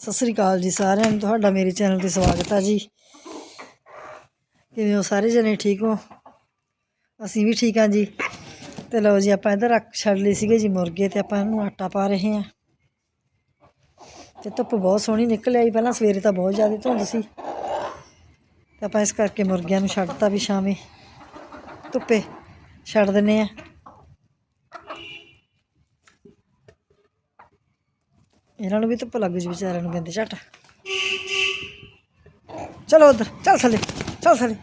ਸਤਿ ਸ੍ਰੀ ਅਕਾਲ ਜੀ ਸਾਰਿਆਂ ਨੂੰ, ਤੁਹਾਡਾ ਮੇਰੇ ਚੈਨਲ ਤੇ ਸਵਾਗਤ ਹੈ ਜੀ। ਕਿਵੇਂ ਹੋ ਸਾਰੇ ਜਣੇ? ਠੀਕ ਹੋ? ਅਸੀਂ ਵੀ ਠੀਕ ਹਾਂ ਜੀ। ਤੇ ਲਓ ਜੀ, ਆਪਾਂ ਇੱਧਰ ਰੱਖ ਛੱਡ ਲਈ ਸੀਗੇ ਜੀ ਮੁਰਗੇ ਤੇ ਆਪਾਂ ਇਹਨੂੰ ਆਟਾ ਪਾ ਰਹੇ ਹਾਂ। ਤੇ ਧੁੱਪ ਬਹੁਤ ਸੋਹਣੀ ਨਿਕਲ ਆਈ, ਪਹਿਲਾਂ ਸਵੇਰੇ ਤਾਂ ਬਹੁਤ ਜ਼ਿਆਦਾ ਧੁੰਦ ਸੀ। ਤੇ ਆਪਾਂ ਇਸ ਕਰਕੇ ਮੁਰਗਿਆਂ ਨੂੰ ਛੱਡਤਾ ਵੀ ਸ਼ਾਮੇ ਧੁੱਪੇ ਛੱਡ ਦਿੰਨੇ ਆ ਇਹਨਾਂ ਨੂੰ ਵੀ ਧੁੱਪ ਲੱਗ ਜੂ ਵਿਚਾਰਿਆਂ ਨੂੰ ਕਹਿੰਦੇ ਝਟ। ਚਲੋ ਉਧਰ, ਚੱਲ ਥੱਲੇ ਚੱਲ ਥੱਲੇ।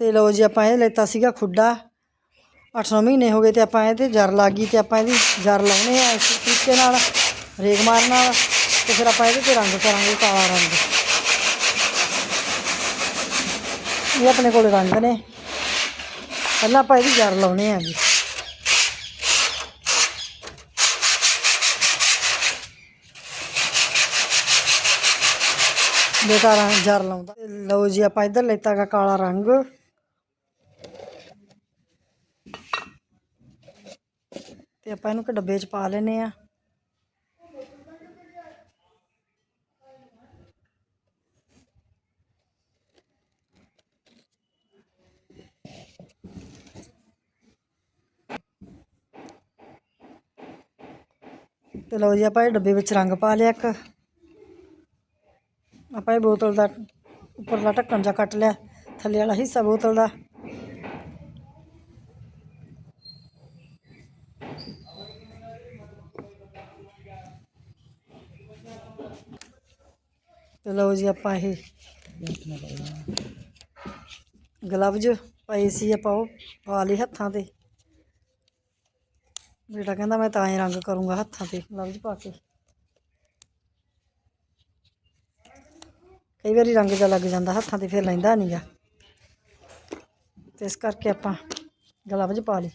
ਤੇ ਲਓ ਜੀ ਆਪਾਂ ਇਹ ਲੈਤਾ ਸੀਗਾ ਖੁੱਡਾ। 8-9 ਮਹੀਨੇ ਹੋ ਗਏ ਤੇ ਆਪਾਂ ਇਹਦੇ ਜਰ ਲੱਗ ਗਈ ਤੇ ਆਪਾਂ ਇਹਦੀ ਜਰ ਲਾਉਣੇ ਆ ਇਸ ਤਰੀਕੇ ਨਾਲ, ਰੇਗ ਮਾਰਨ ਨਾਲ ਤੇ ਫਿਰ ਆਪਾਂ ਇਹਦੇ ਤੇ ਰੰਗ ਕਰਾਂਗੇ ਕਾਲਾ ਰੰਗ। ਇਹ ਆਪਣੇ ਕੋਲ ਰੰਗ ਨੇ। ਪਹਿਲਾਂ ਆਪਾਂ ਇਹਦੀ ਜਰ ਲਾਉਣੇ ਆ ਜੀ। ਬੇਟਾ ਰੰਗ ਜਰ ਲਾਉਂਦਾ। ਲਓ ਜੀ ਆਪਾਂ ਇੱਧਰ ਲੈਤਾ ਗਾ ਕਾਲਾ ਰੰਗ। ਤੇ ਆਪਾਂ ਇਹਨੂੰ ਕਿ ਡੱਬੇ 'ਚ ਪਾ ਲੈਨੇ ਆ ਤੇ ਲਓ ਜੀ, ਆਪਾਂ ਇਹ ਡੱਬੇ ਵਿੱਚ ਰੰਗ ਪਾ ਲਿਆ ਇੱਕ। ਆਪਾਂ ਇਹ ਬੋਤਲ ਦਾ ਉੱਪਰਲਾ ਢੱਕਣ ਜਾ ਕੱਟ ਲਿਆ। ਥੱਲੇ ਵਾਲਾ ਹਿੱਸਾ ਬੋਤਲ ਦਾ। ਤੇ ਲਓ ਜੀ, ਆਪਾਂ ਇਹ ਗਲਵਜ ਪਏ ਸੀ ਆਪਾਂ ਉਹ ਪਾ ਲਈ ਹੱਥਾਂ ਤੇ। ਬੇਟਾ ਕਹਿੰਦਾ ਮੈਂ ਤਾਂ ਹੀ ਰੰਗ ਕਰੂੰਗਾ ਹੱਥਾਂ ਤੇ ਗਲਵਜ ਪਾ ਕੇ। ਕਈ ਵਾਰੀ ਰੰਗ ਜਿਹਾ ਲੱਗ ਜਾਂਦਾ ਹੱਥਾਂ ਤੇ, ਫਿਰ ਲੈਂਦਾ ਨਹੀਂਗਾ ਤੇ ਇਸ ਕਰਕੇ ਆਪਾਂ ਗਲਵਜ ਪਾ ਲਈ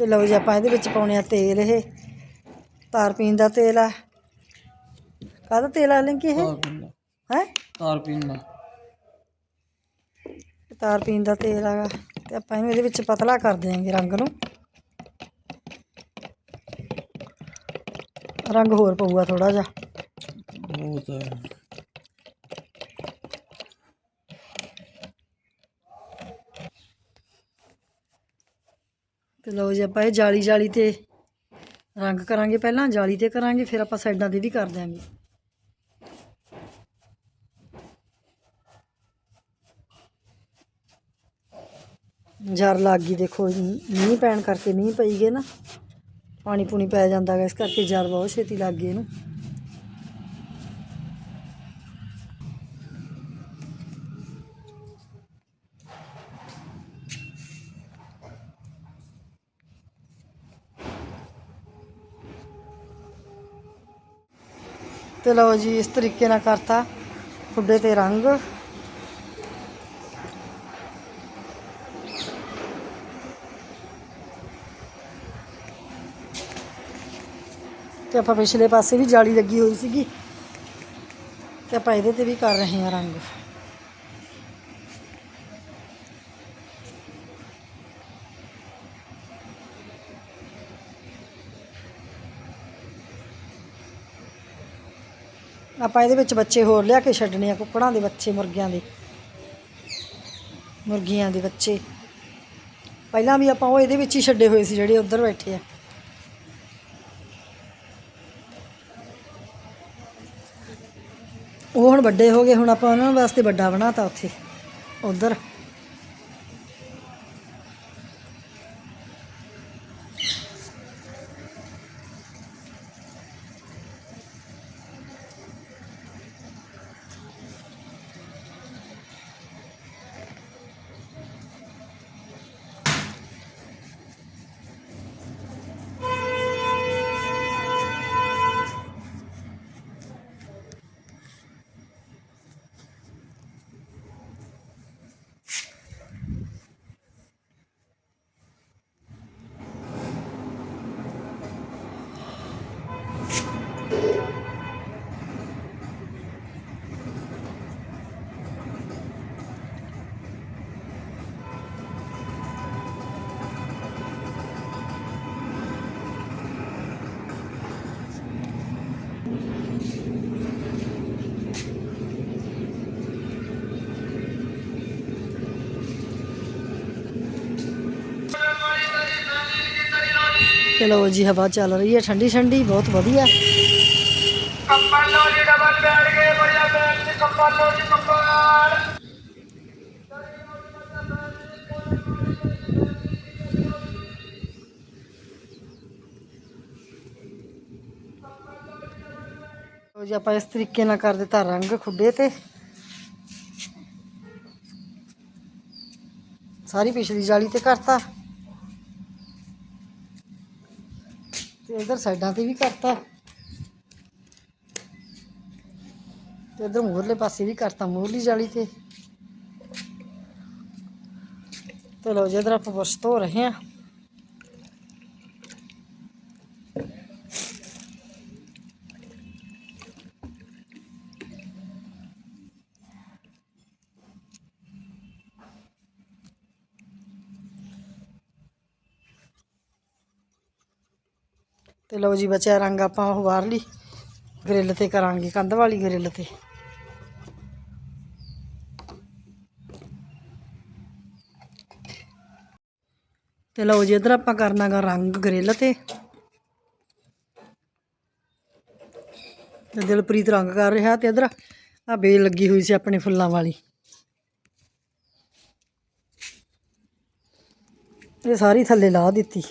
ਤੇ ਲਓ ਜੀ ਆਪਾਂ ਇਹਦੇ ਵਿੱਚ ਪਾਉਣੇ ਆ ਤੇਲ ਇਹ। ਤਾਰ ਪੀਣ ਦਾ ਤੇਲ ਆ। ਕਾਹਦਾ ਤੇਲ ਆ ਲਿੰਕੀ ਇਹ? ਹੈ? ਤਾਰ ਪੀਣ ਦਾ। ਤਾਰ ਪੀਣ ਦਾ ਤੇਲ ਆਗਾ ਤੇ ਆਪਾਂ ਇਹਨੂੰ ਇਹਦੇ ਵਿੱਚ ਪਤਲਾ ਕਰ ਦਿਆਂਗੇ ਰੰਗ ਨੂੰ। ਰੰਗ ਹੋਰ ਪਊਗਾ ਥੋੜਾ ਜਿਹਾ। ਬਹੁਤ ਤੇ ਲਓ ਜੀ, ਆਪਾਂ ਇਹ ਜਾਲੀ ਜਾਲੀ ਤੇ ਰੰਗ ਕਰਾਂਗੇ ਪਹਿਲਾਂ, ਜਾਲੀ ਤੇ ਕਰਾਂਗੇ, ਫਿਰ ਆਪਾਂ ਸਾਈਡਾਂ ਤੇ ਵੀ ਕਰ ਦਿਆਂਗੇ। ਜਰ ਲੱਗ ਗਈ, ਦੇਖੋ ਮੀਂਹ ਪੈਣ ਕਰਕੇ ਮੀਂਹ ਪਈ ਗਏ ਨਾ, ਪਾਣੀ ਪੂਣੀ ਪੈ ਜਾਂਦਾ ਗਾ, ਇਸ ਕਰਕੇ ਜਰ ਬਹੁਤ ਛੇਤੀ ਲੱਗ ਗਈ ਇਹਨੂੰ। ਤੇ ਲਓ ਜੀ, ਇਸ ਤਰੀਕੇ ਨਾਲ ਕਰਤਾ, ਖੁੱਡੇ ਤੇ ਰੰਗ। ਤੇ ਆਪਾਂ ਪਿਛਲੇ ਪਾਸੇ ਵੀ ਜਾਲੀ ਲੱਗੀ ਹੋਈ ਸੀਗੀ, ਤੇ ਆਪਾਂ ਇਹਦੇ ਤੇ ਵੀ ਕਰ ਰਹੇ ਹਾਂ ਰੰਗ। ਆਪਾਂ ਇਹਦੇ ਵਿੱਚ ਬੱਚੇ ਹੋਰ ਲਿਆ ਕੇ ਛੱਡਣੇ ਆ, ਕੁੱਕੜਾਂ ਦੇ ਬੱਚੇ, ਮੁਰਗੀਆਂ ਦੇ। ਮੁਰਗੀਆਂ ਦੇ ਬੱਚੇ। ਪਹਿਲਾਂ ਵੀ ਆਪਾਂ ਉਹ ਇਹਦੇ ਵਿੱਚ ਹੀ ਛੱਡੇ ਹੋਏ ਸੀ, ਜਿਹੜੇ ਉੱਧਰ ਬੈਠੇ ਆ। ਉਹ ਹੁਣ ਵੱਡੇ ਹੋ ਗਏ, ਹੁਣ ਆਪਾਂ ਉਹਨਾਂ ਵਾਸਤੇ ਵੱਡਾ ਬਣਾਤਾ ਉੱਥੇ, ਉਧਰ। ਚਲੋ ਜੀ, ਹਵਾ ਚੱਲ ਰਹੀ ਹੈ, ਠੰਡੀ ਠੰਡੀ, ਬਹੁਤ ਵਧੀਆ। ਕੰਬਲ ਲੋ ਜੀ ਡਬਲ ਬੈਠ ਗਏ ਬੜਿਆ ਬੈਠ ਕੇ ਕੰਬਲ ਲੋ ਜੀ ਕੰਬਲ ਲਓ ਜੀ, ਆਪਾਂ ਇਸ ਤਰੀਕੇ ਨਾਲ ਕਰ ਦਿੱਤਾ ਰੰਗ ਖੁੱਬੇ ਤੇ। ਸਾਰੀ ਪਿਛਲੀ ਜਾਲੀ ਤੇ ਕਰਤਾ। ਤੇ ਇਧਰ ਸਾਈਡਾਂ ਤੇ ਵੀ ਕਰਤਾ। ਤੇ ਇਧਰ ਮੂਹਰਲੇ ਪਾਸੇ ਵੀ ਕਰਤਾ ਮੂਹਰਲੀ ਜਾਲੀ ਤੇ। ਤੇ ਲਓ ਜੀ, ਇਧਰ ਆਪਾਂ ਬੁਰਸ਼ ਧੋ ਰਹੇ ਹਾਂ। ਤੇ ਲਓ ਜੀ ਬਚਿਆ ਰੰਗ ਆਪਾਂ ਉਹ ਬਾਹਰਲੀ ਗ੍ਰਿਲ ਤੇ ਕਰਾਂਗੇ ਕੰਧ ਵਾਲੀ ਗ੍ਰਿਲ ਤੇ। ਤੇ ਲਓ ਜੀ ਇਧਰ ਆਪਾਂ ਕਰਨਾਗਾ ਰੰਗ ਗ੍ਰਿਲ ਤੇ। ਤੇ ਦਿਲਪ੍ਰੀਤ ਰੰਗ ਕਰ ਰਿਹਾ ਤੇ ਇਧਰ ਆ ਬੇਲ ਲੱਗੀ ਹੋਈ ਸੀ ਆਪਣੇ ਫੁੱਲਾਂ ਵਾਲੀ। ਇਹ ਸਾਰੀ ਥੱਲੇ ਲਾ ਦਿੱਤੀ।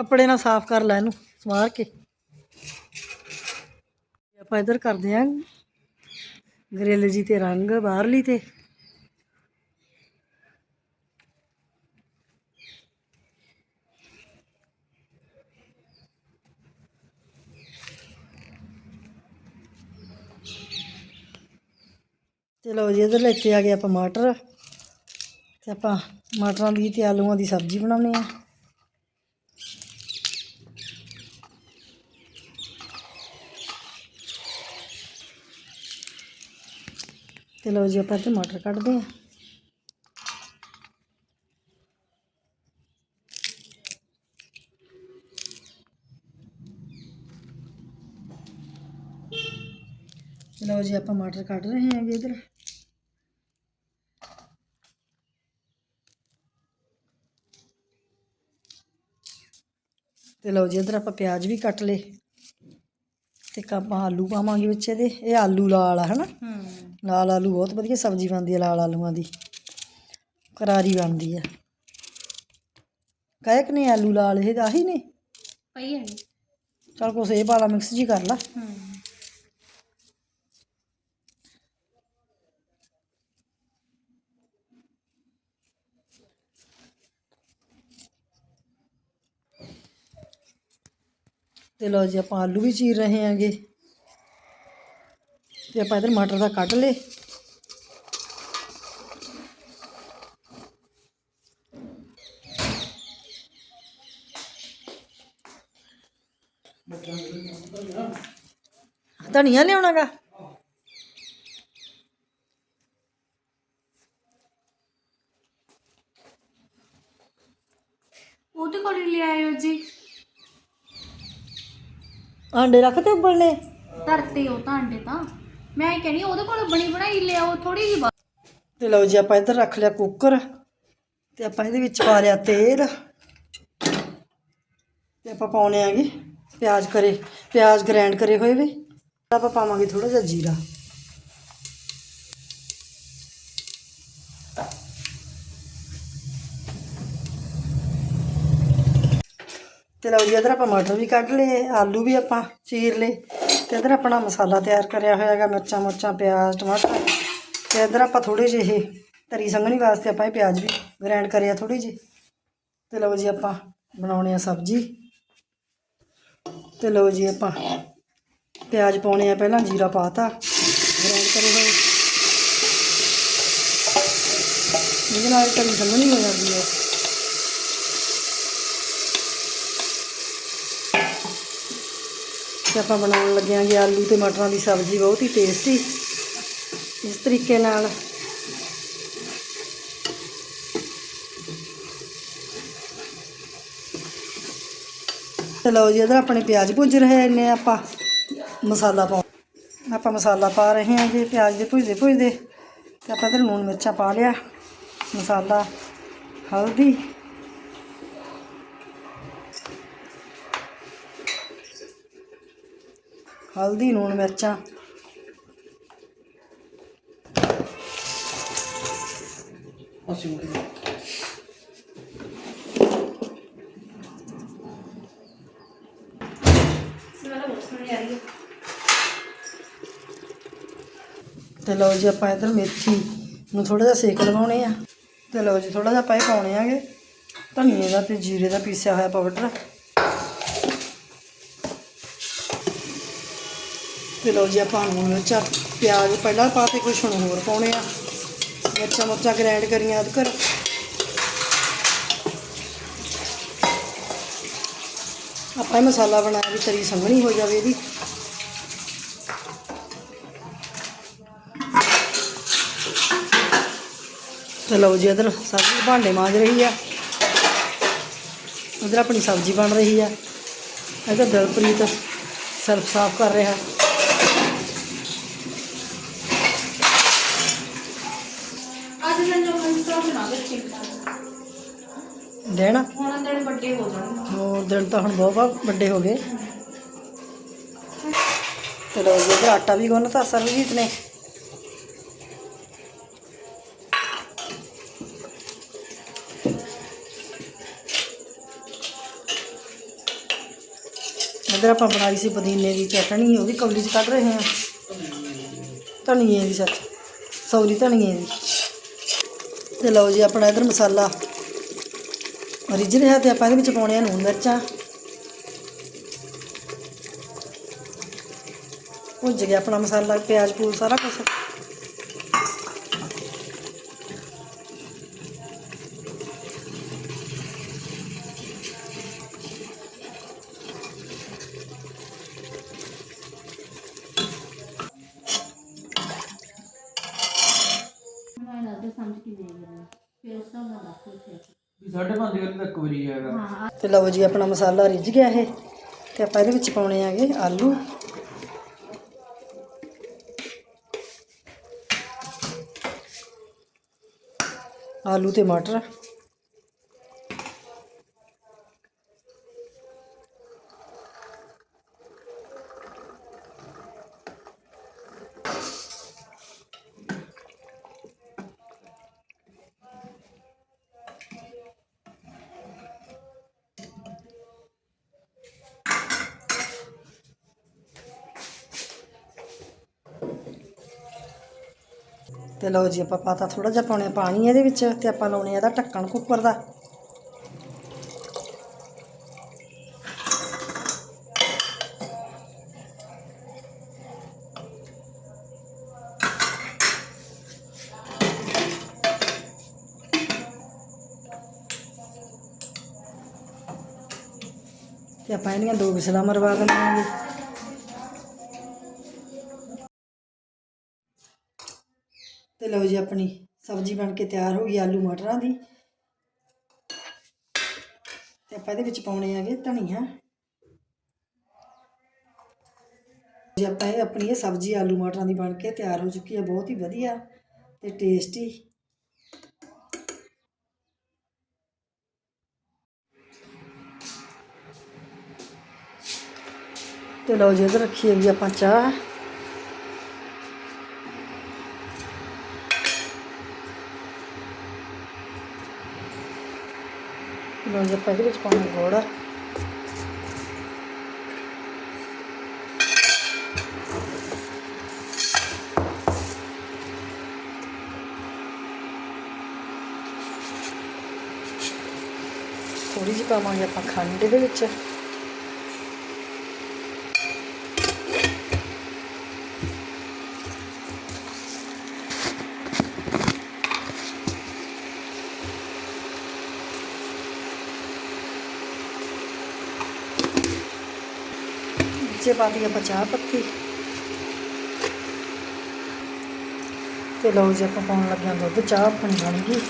ਕੱਪੜੇ ਨਾਲ ਸਾਫ਼ ਕਰ ਲੈ ਇਹਨੂੰ, ਸਵਾਰ ਕੇ। ਆਪਾਂ ਇਧਰ ਕਰਦੇ ਆਂ ਗ੍ਰਿਲ ਜੀ ਤੇ ਰੰਗ ਬਾਹਰਲੀ ਤੇ। ਤੇ ਲਓ ਜੀ, ਇਧਰ ਲੈ ਕੇ ਆ ਗਏ ਆਪਾਂ ਮਟਰ। ਤੇ ਆਪਾਂ ਮਟਰਾਂ ਦੀ ਤੇ ਆਲੂਆਂ ਦੀ ਸਬਜ਼ੀ ਬਣਾਉਣੀ ਆ। ਤੇ ਲਓ ਜੀ, ਆਪਾਂ ਤੇ ਮਟਰ ਕੱਢਦੇ ਆ ਲਓ ਜੀ, ਆਪਾਂ ਮਟਰ ਕੱਢ ਰਹੇ ਹੈਗੇ ਇਧਰ। ਤੇ ਲਓ ਜੀ, ਇਧਰ ਆਪਾਂ ਪਿਆਜ਼ ਵੀ ਕੱਟ ਲਏ। ਤੇ ਆਪਾਂ ਆਲੂ ਪਾਵਾਂਗੇ ਵਿੱਚ ਇਹਦੇ। ਇਹ ਆਲੂ ਲਾਲ ਆ, ਹਨਾ? ਲਾਲ ਆਲੂ ਬਹੁਤ ਵਧੀਆ ਸਬਜ਼ੀ ਬਣਦੀ ਹੈ ਲਾਲ ਆਲੂਆਂ ਦੀ। ਕਰਾਰੀ ਬਣਦੀ ਹੈ। ਕਾਇਕ ਨੇ ਆਲੂ ਲਾਲ ਇਹ ਆਹੀ ਨੇ। ਪਈ ਹੈ। ਚਲ ਕੁਛ ਇਹ ਪਾਲਾ ਮਿਕਸ ਜੀ ਕਰ ਲਾ। ਹੂੰ। ਤੇ ਲਓ ਜੀ ਆਪਾਂ ਆਲੂ ਵੀ ਚੀਰ ਰਹੇ ਹਾਂਗੇ। ਤੇ ਆਪਾਂ ਇਧਰ ਮਟਰ ਦਾ ਕੱਢ ਲੇ ਧਨੀਆ ਲਿਆਉਣਾਗਾ? ਉਹਦੇ ਕੋਲ ਹੀ ਲੈ ਆਇਓ ਜੀ। ਆਂਡੇ ਰੱਖਤੇ ਉਬਲਣੇ ਧਰਤੇ ਉਹ ਤਾਂ ਅੰਡੇ ਤਾਂ। ਮੈਂ ਇਹ ਕਹਿੰਦੀ ਉਹਦੇ ਕੋਲ ਬਣੀ ਬਣਾਈ ਲਿਆਓ ਥੋੜੀ ਜਿਹੀ ਬਾ- ਤੇ ਲਓ ਜੀ, ਆਪਾਂ ਇੱਧਰ ਰੱਖ ਲਿਆ ਕੁੱਕਰ ਤੇ ਆਪਾਂ ਇਹਦੇ ਵਿੱਚ ਪਾ ਲਿਆ ਤੇਲ। ਤੇ ਆਪਾਂ ਪਾਉਣੇ ਆਗੇ ਪਿਆਜ਼ ਕਰੇ, ਪਿਆਜ਼ ਗ੍ਰਾਈਂਡ ਕਰੇ ਹੋਏ ਵੇ। ਆਪਾਂ ਪਾਵਾਂਗੇ ਥੋੜਾ ਜਿਹਾ ਜੀਰਾ। ਤੇ ਲਓ ਜੀ, ਇੱਧਰ ਆਪਾਂ ਮਟਰ ਵੀ ਕੱਢ ਲਏ, ਆਲੂ ਵੀ ਆਪਾਂ ਚੀਰ ਲਏ। ਤੇ ਇੱਧਰ ਆਪਣਾ ਮਸਾਲਾ ਤਿਆਰ ਕਰਿਆ ਹੋਇਆ ਹੈਗਾ, ਮਿਰਚਾਂ ਮੁਰਚਾਂ, ਪਿਆਜ਼, ਟਮਾਟਰ ਤੇ ਇੱਧਰ ਆਪਾਂ ਥੋੜੇ ਜਿਹੇ ਇਹ ਤਰੀ ਸੰਘਣੀ ਵਾਸਤੇ ਆਪਾਂ ਇਹ ਪਿਆਜ਼ ਵੀ ਗ੍ਰਾਈਂਡ ਕਰਿਆ ਥੋੜੀ ਜਿਹੀ। ਤੇ ਲਓ ਜੀ ਆਪਾਂ ਬਣਾਉਣੇ ਆ ਸਬਜ਼ੀ। ਤੇ ਲਓ ਜੀ ਆਪਾਂ ਪਿਆਜ਼ ਪਾਉਣੇ ਆ ਪਹਿਲਾਂ, ਜੀਰਾ ਪਾਤਾ ਗ੍ਰਾਈਂਡ ਕਰੇ ਹੋਏ। ਇਹਦੇ ਨਾਲ ਤਰੀ ਸੰਘਣੀ ਹੋ ਜਾਂਦੀ ਹੈ। ਆਪਾਂ ਬਣਾਉਣ ਲੱਗੇ ਲੱਗਿਆਂਗੇ ਆਲੂ ਤੇ ਮਟਰਾਂ ਦੀ ਸਬਜ਼ੀ, ਬਹੁਤ ਹੀ ਟੇਸਟੀ ਇਸ ਤਰੀਕੇ ਨਾਲ। ਤੇ ਲਓ ਜੀ ਇਧਰ ਆਪਣੇ ਪਿਆਜ਼ ਭੁੱਜ ਰਹੇ ਨੇ ਆਪਾਂ ਮਸਾਲਾ ਪਾ ਆਪਾਂ ਮਸਾਲਾ ਪਾ ਰਹੇ ਹਾਂ ਜੀ, ਪਿਆਜ਼ ਦੇ ਭੁੱਜਦੇ ਭੁੱਜਦੇ। ਤੇ ਆਪਾਂ ਇਧਰ ਲੂਣ ਮਿਰਚਾਂ ਪਾ ਲਿਆ। ਮਸਾਲਾ, ਹਲਦੀ। ਹਲਦੀ ਲੂਣ ਮਿਰਚਾਂ। ਅਸੀਂ ਤੇ ਲਓ ਜੀ ਆਪਾਂ ਇਧਰ ਮੇਥੀ ਨੂੰ ਥੋੜਾ ਜਿਹਾ ਸੇਕ ਲਗਾਉਣੇ ਆ। ਤੇ ਲਓ ਜੀ ਥੋੜਾ ਜਿਹਾ ਆਪਾਂ ਇਹ ਪਾਉਣੇ ਆਗੇ। ਧਨੀਏ ਦਾ ਤੇ ਜੀਰੇ ਦਾ ਪੀਸਿਆ ਹੋਇਆ ਪਾਊਡਰ ਤੇ ਲਓ ਜੀ, ਆਪਾਂ ਲੂਣ ਮਿਰਚਾਂ ਪਿਆਜ਼ ਪਹਿਲਾਂ ਪਾ ਕੇ ਕੁਛ ਹੁਣ ਹੋਰ ਪਾਉਣੇ ਆ। ਮਿਰਚਾਂ ਮੁਰਚਾਂ ਗ੍ਰਾਈਂਡ ਕਰੀਆਂ ਅਦਕਰ ਆਪਾਂ ਇਹ ਮਸਾਲਾ ਬਣਾਇਆ ਵੀ ਤਰੀ ਸੰਘਣੀ ਹੋ ਜਾਵੇ ਇਹਦੀ। ਤੇ ਲਓ ਜੀ, ਇਧਰ ਸਬਜ਼ੀ ਭਾਂਡੇ ਮਾਂਜ ਰਹੀ ਆ। ਉਧਰ ਆਪਣੀ ਸਬਜ਼ੀ ਬਣ ਰਹੀ ਆ। ਇਧਰ ਦਿਲਪ੍ਰੀਤ ਸਰਫ ਸਾਫ਼ ਕਰ ਰਿਹਾ। ਜਾਣਗੇ ਤਾਂ ਹੁਣ ਬਹੁਤ ਵੱਡੇ ਹੋ ਗਏ। ਤੇ ਲਓ ਜੀ ਇਧਰ ਆਟਾ ਵੀ ਗੁੰਨਤਾ ਸਰਬਜੀਤ ਨੇ। ਇਧਰ ਆਪਾਂ ਬਣਾਈ ਸੀ ਪੁਦੀਨੇ ਦੀ ਚਟਣੀ ਉਹ ਵੀ ਕੌਲੀ 'ਚ ਕੱਢ ਰਹੇ ਹਾਂ। ਧਨੀਏ ਦੀ, ਸੱਚ। ਸੌਰੀ, ਧਨੀਏ ਦੀ। ਤੇ ਲਓ ਜੀ, ਆਪਣਾ ਇਧਰ ਮਸਾਲਾ। ਰਿੱਝ ਰਿਹਾ ਤੇ ਆਪਾਂ ਇਹਦੇ ਵਿੱਚ ਪਾਉਣੇ ਆ ਨੂਨ ਮਿਰਚਾਂ। ਭੁੱਜ ਗਿਆ ਆਪਣਾ ਮਸਾਲਾ, ਪਿਆਜ਼ ਪੂਲ ਸਾਰਾ ਕੁਝ ਮੈਂ ਲੱਗਦਾ ਸਮਝ ਕੇ ਦੇ ਗਈ ਫਿਰ ਉਸ ਤੋਂ ਮੈਂ ਦੱਸ ਦਿੱਤੀ ਵੀ ਸਾਢੇ ਪੰਜ ਵਜੇ ਤੱਕ ਵਰੀ ਹੈਗਾ ਹਾਂ ਤੇ ਲਓ ਜੀ, ਆਪਣਾ ਮਸਾਲਾ ਰਿੱਝ ਗਿਆ ਇਹ ਤੇ ਆਪਾਂ ਇਹਦੇ ਵਿੱਚ ਪਾਉਣੇ ਆਗੇ ਆਲੂ। ਆਲੂ ਤੇ ਮਟਰ। ਤੇ ਲਓ ਜੀ, ਆਪਾਂ ਪਾਤਾ ਥੋੜਾ ਜਿਹਾ ਪਾਉਣੇ ਪਾਣੀ ਇਹਦੇ ਵਿੱਚ ਤੇ ਆਪਾਂ ਲਾਉਣੇ ਇਹਦਾ ਢੱਕਣ ਕੁੱਕਰ ਦਾ। ਤੇ ਆਪਾਂ ਇਹਦੀਆਂ ਦੋ ਵਿਸਲਾਂ ਮਰਵਾ ਦਿੰਦੇ ਤੇ ਆਪਣੀ ਸਬਜ਼ੀ ਬਣ ਕੇ ਤਿਆਰ ਹੋ ਗਈ ਆਲੂ ਮਟਰਾਂ ਦੀ। ਤੇ ਆਪਾਂ ਇਹਦੇ ਵਿੱਚ ਪਾਉਣੇ ਹੈਗੇ ਧਨੀਆ। ਜੀ, ਆਪਾਂ ਇਹ ਆਪਣੀ ਇਹ ਸਬਜ਼ੀ ਆਲੂ ਮਟਰਾਂ ਦੀ ਬਣ ਕੇ ਤਿਆਰ ਹੋ ਚੁੱਕੀ ਹੈ, ਬਹੁਤ ਹੀ ਵਧੀਆ ਤੇ ਟੇਸਟੀ ਤੇ ਲਓ ਜੀ, ਇਧਰ ਰੱਖੀ ਵੀ ਆਪਾਂ ਚਾਹ। ਲਓ ਜੀ ਆਪਾਂ ਇਹਦੇ ਵਿੱਚ ਪਾਉਣਾ ਗੁੜ ਥੋੜੀ ਜਿਹੀ ਪਾਵਾਂਗੇ ਆਪਾਂ ਖੰਡ ਦੇ ਵਿੱਚ ਪਾਸੇ ਪਾਤੀ ਆਪਾਂ ਚਾਹ ਪੱਤੀ। ਤੇ ਲਓ ਜੇ ਆਪਾਂ ਪਾਉਣ ਲੱਗਿਆ ਦੁੱਧ, ਚਾਹ ਆਪਣੀ ਬਣ ਗਈ।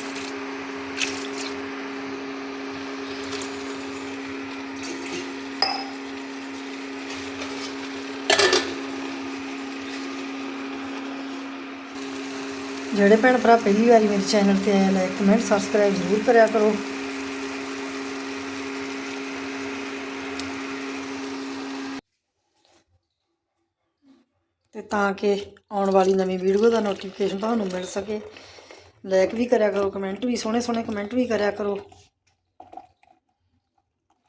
ਜਿਹੜੇ ਭੈਣ ਭਰਾ ਪਹਿਲੀ ਵਾਰੀ ਮੇਰੇ ਚੈਨਲ ਤੇ ਆਇਆ ਲਾਈਕ ਕਮੈਂਟ ਸਬਸਕ੍ਰਾਈਬ ਜ਼ਰੂਰ ਕਰਿਆ ਕਰੋ। ਤਾਂ ਕਿ ਆਉਣ ਵਾਲੀ ਨਵੀਂ ਵੀਡੀਓ ਦਾ ਨੋਟੀਫਿਕੇਸ਼ਨ ਤੁਹਾਨੂੰ ਮਿਲ ਸਕੇ। ਲਾਈਕ ਵੀ ਕਰਿਆ ਕਰੋ ਕਮੈਂਟ ਵੀ, ਸੋਹਣੇ ਸੋਹਣੇ ਕਮੈਂਟ ਵੀ ਕਰਿਆ ਕਰੋ।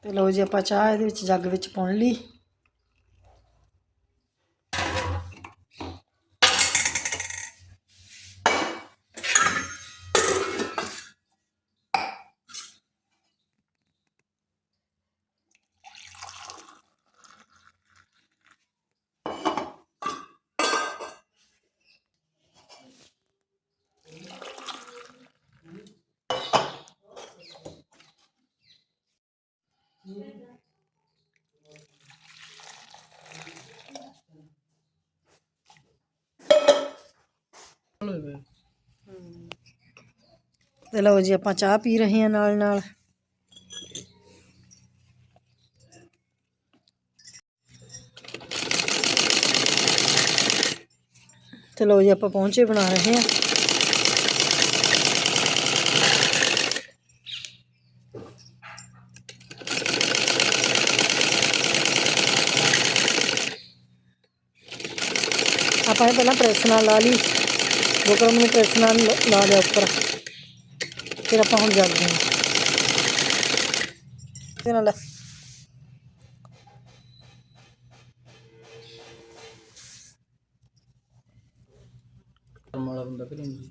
ਤੇ ਲਓ ਜੀ, ਆਪਾਂ ਚਾਹ ਇਹਦੇ ਵਿੱਚ ਜੱਗ ਵਿੱਚ ਪਾਉਣ ਲਈ। ਤੇ ਲਓ ਜੀ ਆਪਾਂ ਚਾਹ ਪੀ ਰਹੇ ਹਾਂ ਨਾਲ ਨਾਲ। ਤੇ ਲਓ ਜੀ ਆਪਾਂ ਪਹੁੰਚੇ ਬਣਾ ਰਹੇ ਹਾਂ। ਆਪਾਂ ਇਹ ਪਹਿਲਾਂ ਪ੍ਰੈਸ ਨਾਲ ਲਾ ਲਈ। ਬੁਕਰਮ ਨੂੰ ਪ੍ਰੈਸ ਨਾਲ ਲਾ ਲਿਆ ਉੱਪਰ। ਫਿਰ ਆਪਾਂ ਹੁਣ ਜਲਦੇ ਹਾਂ। ਤੇ ਨਾਲ। ਕਰਮ ਵਾਲਾ ਬੰਦਾ ਕਿ ਨਹੀਂ?